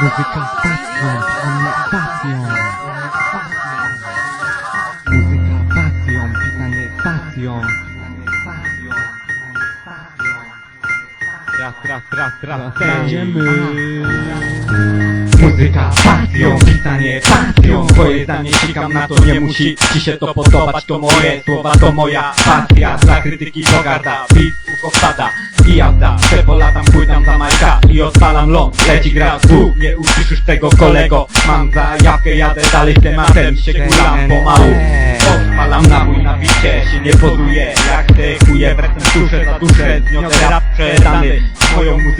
Muzyka z pasją, pisanie pasją. Muzyka pasją, pisanie pasją. Raz, raz, raz, raz, będziemy. Muzyka pasją, pisanie pasją Twoje zdanie sikam na to nie musi Ci się to podobać, to moje słowa, to moja pasja Dla krytyki pogarda, beat ucho wpada I jazda, przepolatam, pójdę za majka I odpalam ląd, leci gra dół Nie usłyszysz tego kolego. Mam zajawkę, jadę dalej z tematem. Się kulam pomału. Odpalam nabój na bicie Się nie poduję, jak te chuje Wreszcie duszę za duszę, zniosę rap przedany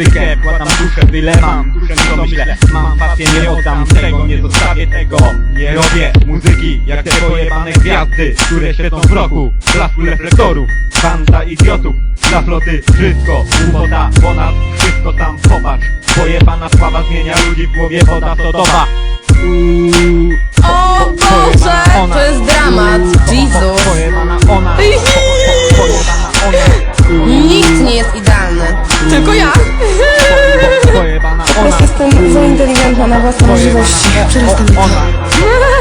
Muzykę, wkładam duszę, byle mam. Duszę to myślę, mam pasję, nie oddam tego Nie zostawię tego, nie robię muzyki Jak te pojebane gwiazdy, które świecą w roku Blasku reflektorów, banda idiotów Dla floty wszystko, woda, ponad Wszystko tam. Popatrz Pojebana sława zmienia ludzi w głowie Woda sodowa Uuu, Pojebana ona prostu jestem za inteligentna na własne możliwości. To. ona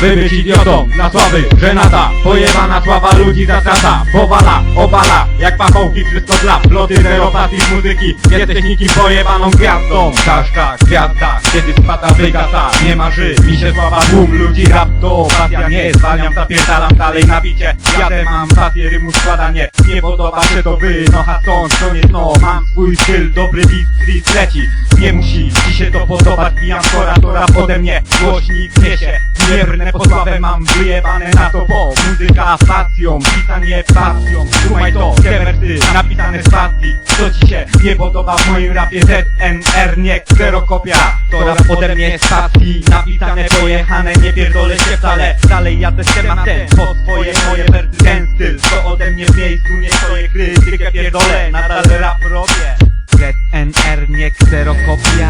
Poniosło, wybyć idiotą, na sławy, żenata Pojebana sława ludzi zatrata Powala, obala, jak pachołki wszystko dla Ploty zero pasji z muzyki. Jesteś nikim pojebaną gwiazdą. Każda gwiazda, kiedy spada wygasa Nie marzy, mi się sława tłum ludzi Rap to pasja, nie zwalniam, zapierdalam dalej na bicie. Jadę, mam pasję, rymu składanie Nie podoba się to wy, no ha stąd, to nie no Mam swój styl, dobry beat, street leci. Nie musi ci się to podobać, pijam chora, to rap ode mnie. Głośnik niesie, nie po sławę mam wyjebane na to Bo muzyka z pasją, pisanie pasją. Słuchaj to, te wersy napisane z pasji Co ci się nie podoba w moim rapie? ZNR, nie kserokopia To rap ode mnie z pasji, napisane pojechane. Nie pierdolę się wcale, dalej jadę z tematem Po swoje moje wersy, ten styl. To ode mnie w miejscu, nie swoje krytykę pierdolę. Nadal rap robię. ZNR, nie kserokopia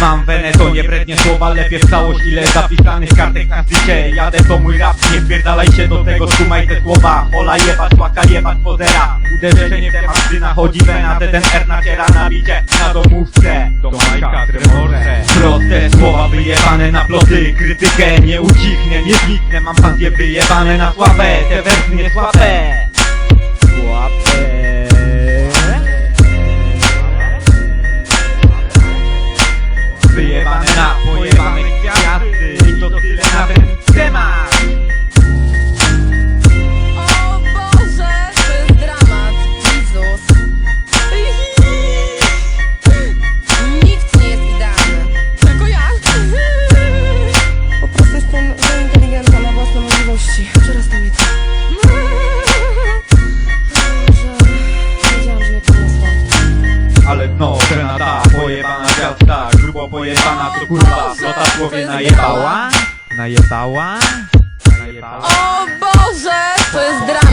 Mam wenę, to nie brednie słowa, lepiej w całość ile zapisanych kartek na zlicie Jadę to mój rap, nie wpierdalaj się do tego, skumaj te słowa. Ola jebać, łaka jebać, pozera Uderzenie w temat, gdy nachodzi wena ZNR naciera na bicie, na domówce Do Majka, tremorze Proste słowa wyjebane na ploty Krytykę nie ucichnie, nie zniknę. Mam pasję wyjebane na sławę Te wersy nie słabe Słabe Grubo pojebana, to kurwa Flota w głowie najebała. Najebała? Najebała? O Boże, to jest dramat.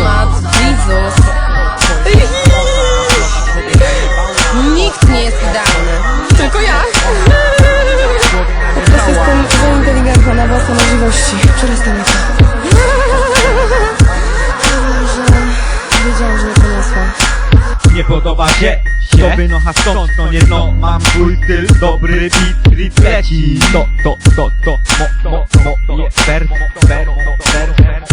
Nie podoba się to wynocha stąd, to nie no Mam swój styl, dobry beat, street leci To, to, to, to, mo, mo, mo, je, wers, wers,